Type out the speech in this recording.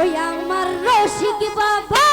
ওই আমার রসিক বাবা।